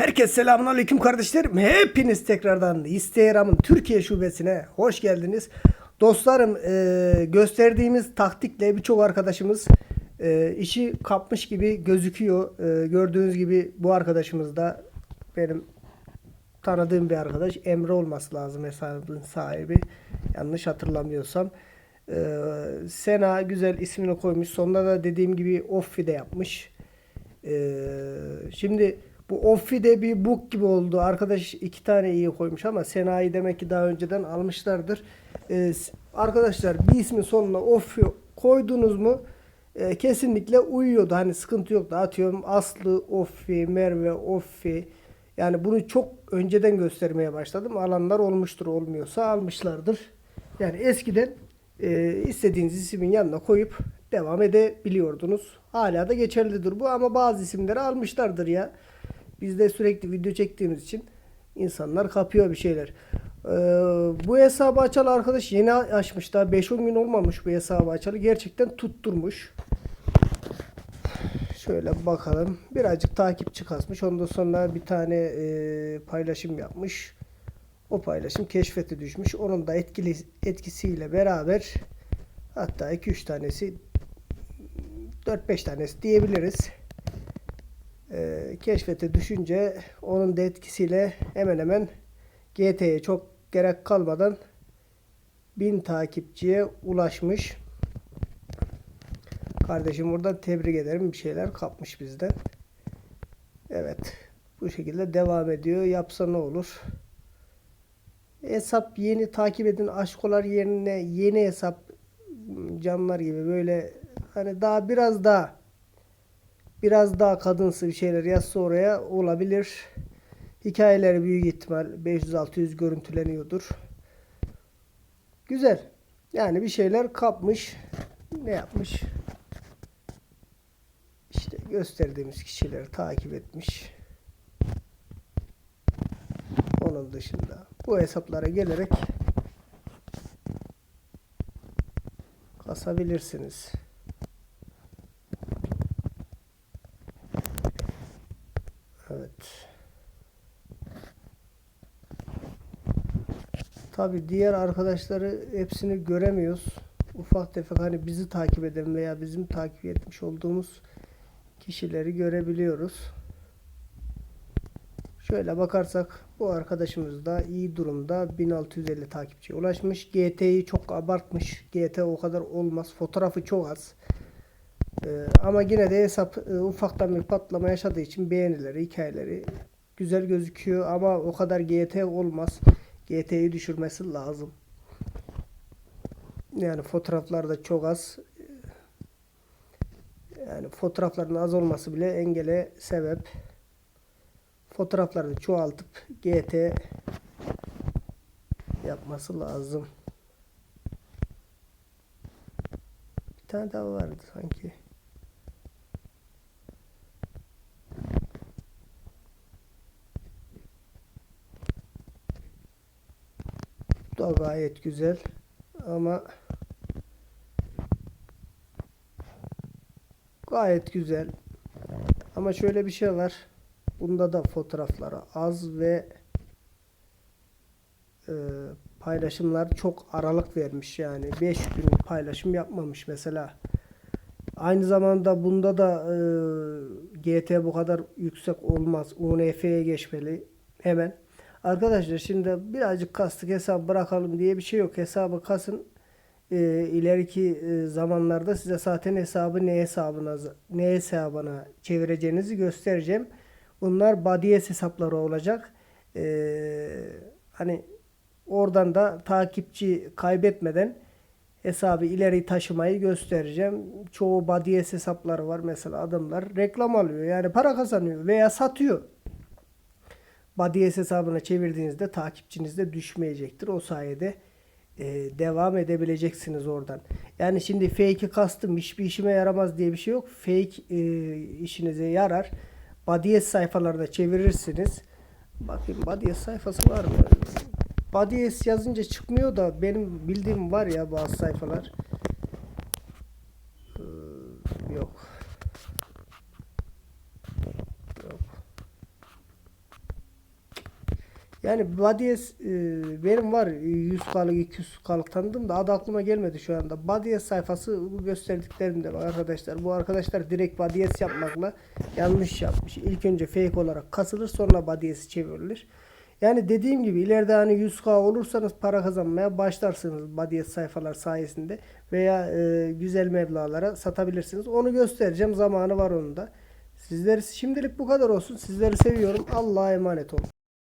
Herkese selamun aleyküm kardeşlerim. Hepiniz tekrardan Instagram'ın Türkiye şubesine hoş geldiniz. Dostlarım e, gösterdiğimiz taktikle birçok arkadaşımız e, işi kapmış gibi gözüküyor. E, gördüğünüz gibi bu arkadaşımız da benim tanıdığım bir arkadaş. Emre olması lazım hesabın sahibi. Yanlış hatırlamıyorsam. Ee, Sena güzel ismini koymuş. Sonunda da dediğim gibi Offi de yapmış. Ee, şimdi bu Offi de bir book gibi oldu. Arkadaş iki tane iyi koymuş ama Sena'yı demek ki daha önceden almışlardır. Ee, arkadaşlar bir ismin sonuna Offi koydunuz mu e, kesinlikle uyuyordu. Hani sıkıntı yoktu. Atıyorum Aslı Offi, Merve Offi. Yani bunu çok önceden göstermeye başladım. Alanlar olmuştur olmuyorsa almışlardır. Yani eskiden e, istediğiniz ismin yanına koyup devam edebiliyordunuz. Hala da geçerlidir bu ama bazı isimleri almışlardır ya. Biz de sürekli video çektiğimiz için insanlar kapıyor bir şeyler. Ee, bu hesabı açan arkadaş yeni açmış daha 5-10 gün olmamış bu hesabı açalı. Gerçekten tutturmuş. Şöyle bakalım. Birazcık takipçi kasmış. Ondan sonra bir tane e, paylaşım yapmış. O paylaşım keşfete düşmüş. Onun da etkili etkisiyle beraber hatta 2-3 tanesi 4-5 tanesi diyebiliriz. E, keşfete düşünce onun da etkisiyle hemen hemen GT'ye çok gerek kalmadan 1000 takipçiye ulaşmış. Kardeşim buradan tebrik ederim. Bir şeyler kapmış bizden. Evet. Bu şekilde devam ediyor. Yapsa ne olur? Hesap yeni takip edin aşkolar yerine yeni hesap canlar gibi böyle hani daha biraz daha biraz daha kadınsı bir şeyler yazsa oraya olabilir. Hikayeleri büyük ihtimal 500-600 görüntüleniyordur. Güzel. Yani bir şeyler kapmış. Ne yapmış? İşte gösterdiğimiz kişileri takip etmiş. Onun dışında bu hesaplara gelerek kasabilirsiniz. Tabi diğer arkadaşları hepsini göremiyoruz. Ufak tefek hani bizi takip eden veya bizim takip etmiş olduğumuz kişileri görebiliyoruz. Şöyle bakarsak bu arkadaşımız da iyi durumda 1650 takipçiye ulaşmış. GT'yi çok abartmış. GT o kadar olmaz. Fotoğrafı çok az. Ee, ama yine de hesap e, ufaktan bir patlama yaşadığı için beğenileri, hikayeleri güzel gözüküyor ama o kadar GT olmaz. GT'yi düşürmesi lazım. Yani fotoğraflar da çok az. Yani fotoğrafların az olması bile engele sebep. Fotoğrafları çoğaltıp GT yapması lazım. Bir tane daha vardı sanki. Da gayet güzel ama gayet güzel. Ama şöyle bir şey var. Bunda da fotoğrafları az ve e, paylaşımlar çok aralık vermiş yani 5 gün paylaşım yapmamış mesela. Aynı zamanda bunda da e, GT bu kadar yüksek olmaz. UNF'ye geçmeli hemen. Arkadaşlar şimdi birazcık kastık hesabı bırakalım diye bir şey yok. Hesabı kasın. E, ileriki e, zamanlarda size zaten hesabı ne hesabına ne hesabına çevireceğinizi göstereceğim. Bunlar Badies hesapları olacak. Ee, hani oradan da takipçi kaybetmeden hesabı ileri taşımayı göstereceğim. Çoğu Badies hesapları var mesela adamlar reklam alıyor yani para kazanıyor veya satıyor. Badies hesabına çevirdiğinizde takipçiniz de düşmeyecektir. O sayede e, devam edebileceksiniz oradan. Yani şimdi fake'i kastım hiçbir işime yaramaz diye bir şey yok. Fake e, işinize yarar. Badies sayfalarda çevirirsiniz. Bakayım Badies sayfası var mı? Badies yazınca çıkmıyor da benim bildiğim var ya bazı sayfalar. Ee, yok. Yok. Yani Badies e, benim var 100K'lık 200K'lık tanıdım da adı aklıma gelmedi şu anda. Badies sayfası bu gösterdiklerimde var arkadaşlar. Bu arkadaşlar direkt Badies yapmakla yanlış yapmış. İlk önce fake olarak kasılır sonra Badies'i çevirilir. Yani dediğim gibi ileride hani 100K olursanız para kazanmaya başlarsınız Badies sayfalar sayesinde veya e, güzel meblağlara satabilirsiniz. Onu göstereceğim zamanı var onun da. Sizleri şimdilik bu kadar olsun. Sizleri seviyorum. Allah'a emanet olun.